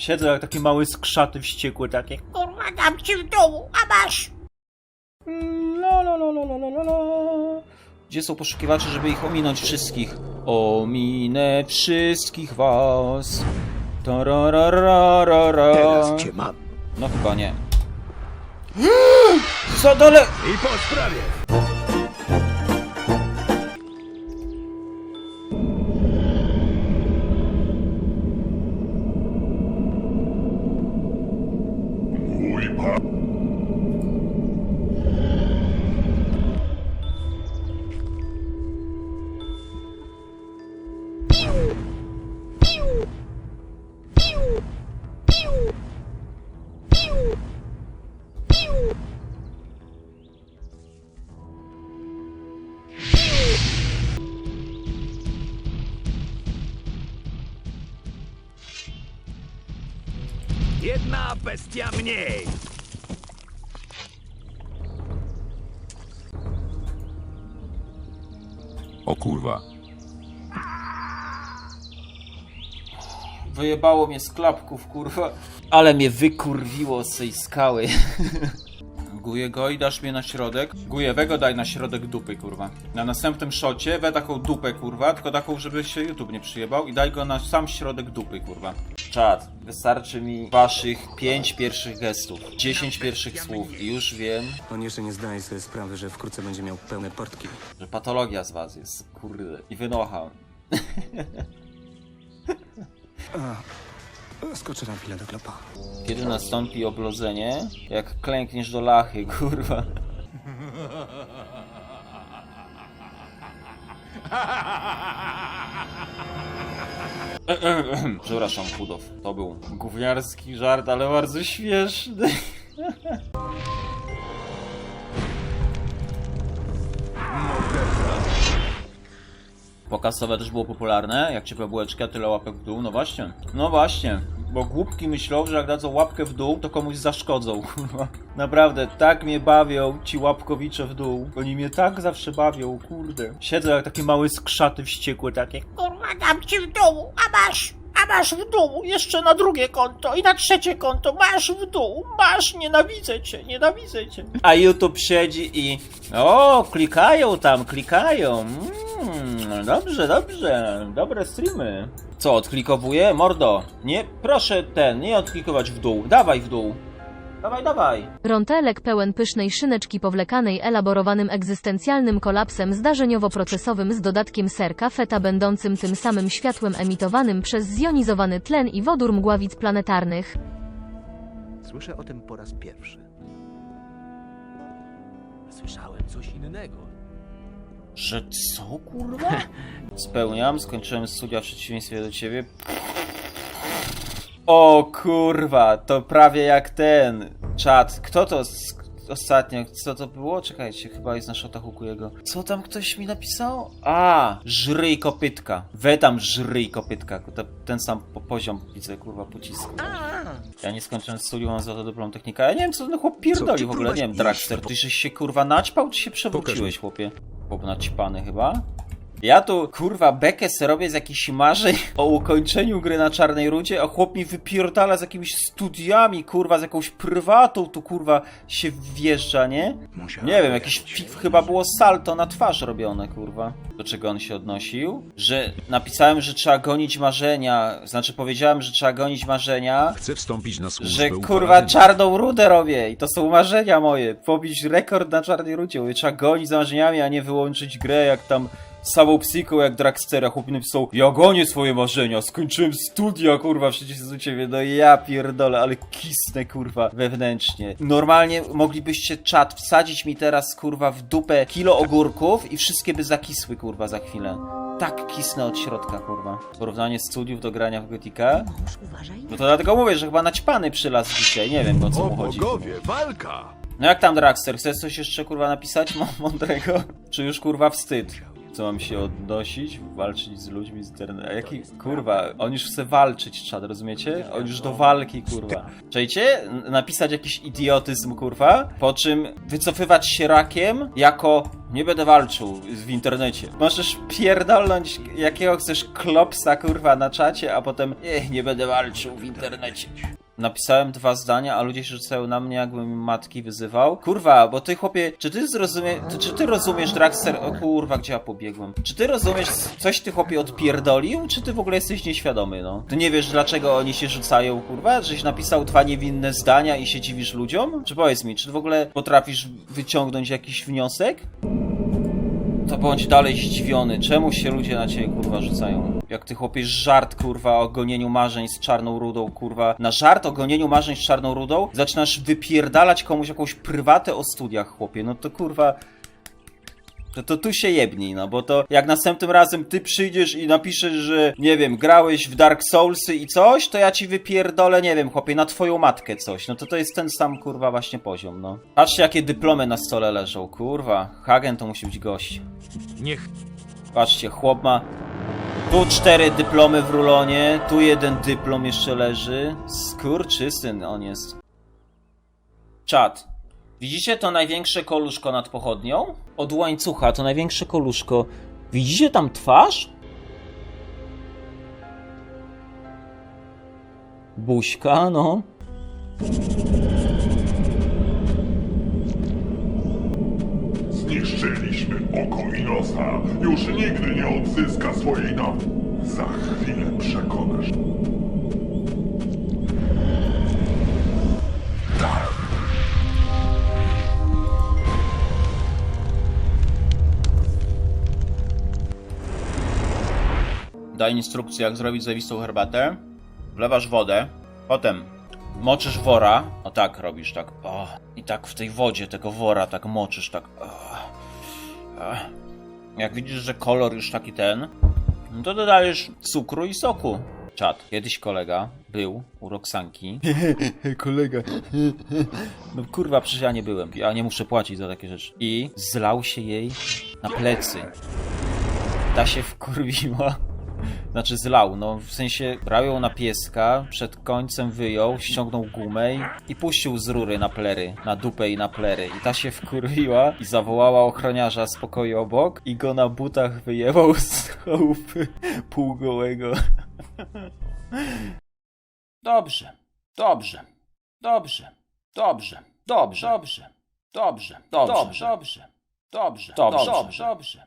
Siedzę jak takie małe skrzaty wściekłe takie. Kurwa, dam ci w dół, a masz! La, la, la, la, la, la, la. Gdzie są poszukiwacze, żeby ich ominąć wszystkich? Ominę wszystkich was. Tarararara. Teraz cię mam. No chyba nie. Co dole? I po sprawie. Една без темней! O kurwa. Wyjebało mnie z klapków, kurwa. Ale mnie wykurwiło z tej skały. Guje go i dasz mnie na środek. Gujewego daj na środek dupy, kurwa. Na następnym szocie we taką dupę, kurwa, tylko taką, żeby się YouTube nie przyjebał i daj go na sam środek dupy, kurwa. Czad, wystarczy mi waszych pięć pierwszych gestów, 10 pierwszych słów i już wiem, On jeszcze nie zdaje sobie sprawy, że wkrótce będzie miał pełne portki. że patologia z was jest, kurde. I wynochał. Skoczę na chwilę do klopa. Kiedy nastąpi oblodzenie? Jak klękniesz do lachy, kurwa. Przepraszam, Chudow. To był gówniarski żart, ale bardzo śmieszny. Pokasowe też było popularne, jak ciepłe bułeczki, a tyle łapek w dół. No właśnie, no właśnie. Bo głupki myślą, że jak dadzą łapkę w dół, to komuś zaszkodzą. Naprawdę, tak mnie bawią ci łapkowicze w dół. Oni mnie tak zawsze bawią, kurde. Siedzę jak takie małe skrzaty wściekłe, takie Kurwa, dam ci w dół, a masz, a masz w dół, jeszcze na drugie konto i na trzecie konto, masz w dół, masz, nienawidzę cię, nienawidzę cię. A YouTube siedzi i o, klikają tam, klikają. Mm, dobrze, dobrze, dobre streamy. Co, odklikowuję? Mordo, nie, proszę ten, nie odklikować w dół, dawaj w dół. Dawaj, dawaj. Rontelek pełen pysznej szyneczki powlekanej elaborowanym egzystencjalnym kolapsem zdarzeniowo-procesowym z dodatkiem serka feta będącym tym samym światłem emitowanym przez zjonizowany tlen i wodór mgławic planetarnych. Słyszę o tym po raz pierwszy. Słyszałem coś innego. Że co, kurwa? Spełniam, skończyłem studia w przeciwieństwie do ciebie. O kurwa, to prawie jak ten czat. Kto to ostatnio? Co to było? Czekajcie, chyba jest na szotachuku jego. Co tam ktoś mi napisał? A, żryj kopytka. We tam żryj kopytka. To, ten sam po poziom widzę, kurwa, pocisku. Ja nie skończyłem studium, mam za to dyplom technika. Ja nie wiem, co ten chłop pierdoli w ogóle. Nie wiem, iść? ty żeś się kurwa naćpał, czy się przewróciłeś, chłopie? Chłop naćpany chyba? Ja tu, kurwa, bekę robię z jakichś marzeń o ukończeniu gry na Czarnej Rudzie, a chłop mi wypierdala z jakimiś studiami, kurwa, z jakąś prywatą tu, kurwa, się wjeżdża, nie? Nie wiem, jakiś fi- chyba było salto na twarz robione, kurwa. Do czego on się odnosił? Że napisałem, że trzeba gonić marzenia, znaczy powiedziałem, że trzeba gonić marzenia, Chcę wstąpić na służbę że kurwa czarną rudę robię i to są marzenia moje. Pobić rekord na czarnej rudzie. Mówię, trzeba gonić za marzeniami, a nie wyłączyć grę jak tam samą psiką jak Dragstera. Chłopy napisał, ja gonię swoje marzenia, skończyłem studia, kurwa, przecież jest u ciebie. No ja pierdolę, ale kisnę, kurwa, wewnętrznie. Normalnie moglibyście czat wsadzić mi teraz, kurwa, w dupę kilo ogórków i wszystkie by zakisły, kurwa, za chwilę. Tak kisnę od środka, kurwa. Porównanie studiów do grania w Gotika. No to dlatego mówię, że chyba naćpany przylazł dzisiaj, nie wiem o co O mu chodzi. bogowie, walka! No jak tam Dragster, chcesz coś jeszcze kurwa napisać mo- mądrego? Czy już kurwa wstyd? Co mam się odnosić? Walczyć z ludźmi z internetu. A jaki, kurwa, on już chce walczyć, czad, rozumiecie? On już do walki, kurwa. Czajcie? Napisać jakiś idiotyzm, kurwa, po czym wycofywać się rakiem jako nie będę walczył w internecie. Możesz pierdolnąć jakiego chcesz klopsa, kurwa, na czacie, a potem nie, nie będę walczył w internecie. Napisałem dwa zdania, a ludzie się rzucają na mnie, jakbym matki wyzywał. Kurwa, bo ty chłopie, czy ty zrozumie, to, czy ty rozumiesz Dragster? O kurwa, gdzie ja pobiegłem? Czy ty rozumiesz, coś ty chłopie odpierdolił, czy ty w ogóle jesteś nieświadomy, no? Ty nie wiesz, dlaczego oni się rzucają, kurwa? Żeś napisał dwa niewinne zdania i się dziwisz ludziom? Czy powiedz mi, czy ty w ogóle potrafisz wyciągnąć jakiś wniosek? To bądź dalej zdziwiony. Czemu się ludzie na ciebie kurwa rzucają? Jak ty chłopiesz żart kurwa o gonieniu marzeń z czarną rudą, kurwa. Na żart o gonieniu marzeń z czarną rudą zaczynasz wypierdalać komuś jakąś prywatę o studiach, chłopie. No to kurwa. To, to tu się jebnij, no bo to jak następnym razem ty przyjdziesz i napiszesz, że nie wiem, grałeś w Dark Soulsy i coś, to ja ci wypierdolę, nie wiem, chłopie, na twoją matkę coś. No to to jest ten sam kurwa właśnie poziom, no. Patrzcie jakie dyplomy na stole leżą, kurwa. Hagen to musi być gość. Niech Patrzcie, chłop ma tu cztery dyplomy w rulonie, tu jeden dyplom jeszcze leży. Skurczysyn on jest. Czad. Widzicie to największe koluszko nad pochodnią? Od łańcucha to największe koluszko. Widzicie tam twarz? Buźka, no. Oko Inosa. Już nigdy nie odzyska swojej no. Za chwilę przekonasz. Daj instrukcję, jak zrobić zawistą herbatę. Wlewasz wodę, potem moczysz wora. O tak robisz, tak. O. I tak w tej wodzie tego wora tak moczysz, tak. O. Jak widzisz, że kolor już taki ten, no to dodajesz cukru i soku. Czad. Kiedyś kolega był u Roxanki. kolega. no kurwa, przecież ja nie byłem. Ja nie muszę płacić za takie rzeczy. I zlał się jej na plecy. Ta się wkurwiła. Znaczy zlał, no w sensie brał ją na pieska, przed końcem wyjął, ściągnął gumę i- puścił z rury na plery, na dupę i na plery. I ta się wkurwiła i zawołała ochroniarza z pokoju obok i go na butach wyjebał z chałupy półgołego. Dobrze, dobrze, dobrze, dobrze, dobrze, dobrze, dobrze, dobrze, dobrze, dobrze, dobrze, dobrze. Dobrze,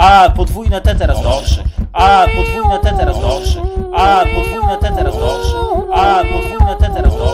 A, podwójne T teraz dobrze. A, podwójne T teraz dobrze. A, podwójne T teraz dobrze. A, podwójne T teraz dobrze.